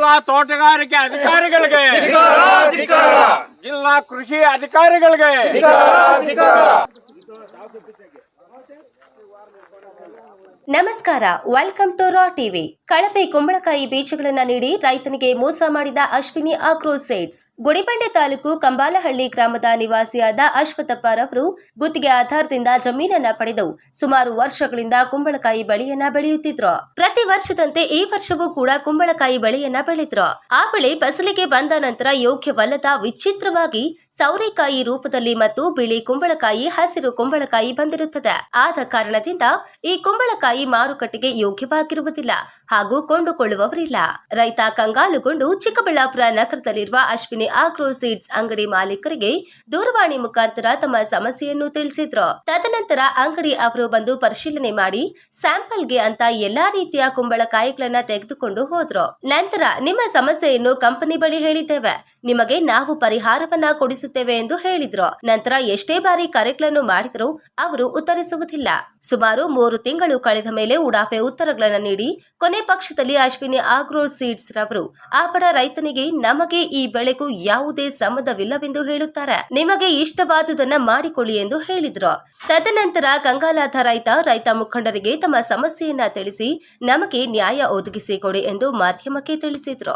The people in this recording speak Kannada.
ಜಿಲ್ಲಾ ತೋಟಗಾರಿಕೆ ಅಧಿಕಾರಿಗಳಿಗೆ. ಜಿಲ್ಲಾ ಕೃಷಿ ಅಧಿಕಾರಿಗಳಿಗೆ. ನಮಸ್ಕಾರ ವೆಲ್ಕಮ್ ಟು ರಾ ಟಿವಿ ಕಳಪೆ ಕುಂಬಳಕಾಯಿ ಬೀಜಗಳನ್ನು ನೀಡಿ ರೈತನಿಗೆ ಮೋಸ ಮಾಡಿದ ಅಶ್ವಿನಿ ಆಕ್ರೋಸೇಟ್ಸ್ ಗುಡಿಬಂಡೆ ತಾಲೂಕು ಕಂಬಾಲಹಳ್ಳಿ ಗ್ರಾಮದ ನಿವಾಸಿಯಾದ ಅಶ್ವಥಪ್ಪರವರು ಗುತ್ತಿಗೆ ಆಧಾರದಿಂದ ಜಮೀನನ್ನ ಪಡೆದು ಸುಮಾರು ವರ್ಷಗಳಿಂದ ಕುಂಬಳಕಾಯಿ ಬೆಳೆಯನ್ನ ಬೆಳೆಯುತ್ತಿದ್ರು. ಪ್ರತಿ ವರ್ಷದಂತೆ ಈ ವರ್ಷವೂ ಕೂಡ ಕುಂಬಳಕಾಯಿ ಬೆಳೆಯನ್ನ ಬೆಳೆದ್ರು. ಆ ಬೆಳೆ ಫಸಲಿಗೆ ಬಂದ ನಂತರ ಯೋಗ್ಯವಲ್ಲದ ವಿಚಿತ್ರವಾಗಿ ಸೌರೆಕಾಯಿ ರೂಪದಲ್ಲಿ ಮತ್ತು ಬಿಳಿ ಕುಂಬಳಕಾಯಿ, ಹಸಿರು ಕುಂಬಳಕಾಯಿ ಬಂದಿರುತ್ತದೆ. ಆದ ಕಾರಣದಿಂದ ಈ ಕುಂಬಳಕಾಯಿ ಮಾರುಕಟ್ಟೆಗೆ ಯೋಗ್ಯವಾಗಿರುವುದಿಲ್ಲ ಹಾಗೂ ಕೊಂಡುಕೊಳ್ಳುವವರಿಲ್ಲ. ರೈತ ಕಂಗಾಲುಗೊಂಡು ಚಿಕ್ಕಬಳ್ಳಾಪುರ ನಗರದಲ್ಲಿರುವ ಅಶ್ವಿನಿ ಆಗ್ರೋ ಸೀಡ್ಸ್ ಅಂಗಡಿ ಮಾಲೀಕರಿಗೆ ದೂರವಾಣಿ ಮುಖಾಂತರ ತಮ್ಮ ಸಮಸ್ಯೆಯನ್ನು ತಿಳಿಸಿದ್ರು. ತದನಂತರ ಅಂಗಡಿ ಅವರು ಬಂದು ಪರಿಶೀಲನೆ ಮಾಡಿ ಸ್ಯಾಂಪಲ್ಗೆ ಅಂತ ಎಲ್ಲಾ ರೀತಿಯ ಕುಂಬಳಕಾಯಿಗಳನ್ನ ತೆಗೆದುಕೊಂಡು ಹೋದ್ರು. ನಂತರ, ನಿಮ್ಮ ಸಮಸ್ಯೆಯನ್ನು ಕಂಪನಿ ಬಳಿ ಹೇಳಿದ್ದೇವೆ. ನಿಮಗೆ ನಾವು ಪರಿಹಾರವನ್ನ ಕೊಡಿಸುತ್ತೇವೆ ಎಂದು ಹೇಳಿದ್ರು. ನಂತರ ಎಷ್ಟೇ ಬಾರಿ ಕರೆಗಳನ್ನು ಮಾಡಿದರೂ ಅವರು ಉತ್ತರಿಸುವುದಿಲ್ಲ. ಸುಮಾರು ಮೂರು ತಿಂಗಳು ಕಳೆದ ಮೇಲೆ ಉಡಾಫೆ ಉತ್ತರಗಳನ್ನು ನೀಡಿ, ಕೊನೆ ಪಕ್ಷದಲ್ಲಿ ಅಶ್ವಿನಿ ಆಗ್ರೋ ಸೀಡ್ಸ್ ರವರು, ಆ ಬಡ ರೈತನಿಗೆ ನಮಗೆ ಈ ಬೆಳೆಗೂ ಯಾವುದೇ ಸಂಬಂಧವಿಲ್ಲವೆಂದು ಹೇಳುತ್ತಾರೆ. ನಿಮಗೆ ಇಷ್ಟವಾದುದನ್ನ ಮಾಡಿಕೊಳ್ಳಿ ಎಂದು ಹೇಳಿದ್ರು. ತದನಂತರ ಕಂಗಾಲಾದ ರೈತ ರೈತ ಮುಖಂಡರಿಗೆ ತಮ್ಮ ಸಮಸ್ಯೆಯನ್ನ ತಿಳಿಸಿ, ನಮಗೆ ನ್ಯಾಯ ಒದಗಿಸಿಕೊಡಿ ಎಂದು ಮಾಧ್ಯಮಕ್ಕೆ ತಿಳಿಸಿದ್ರು.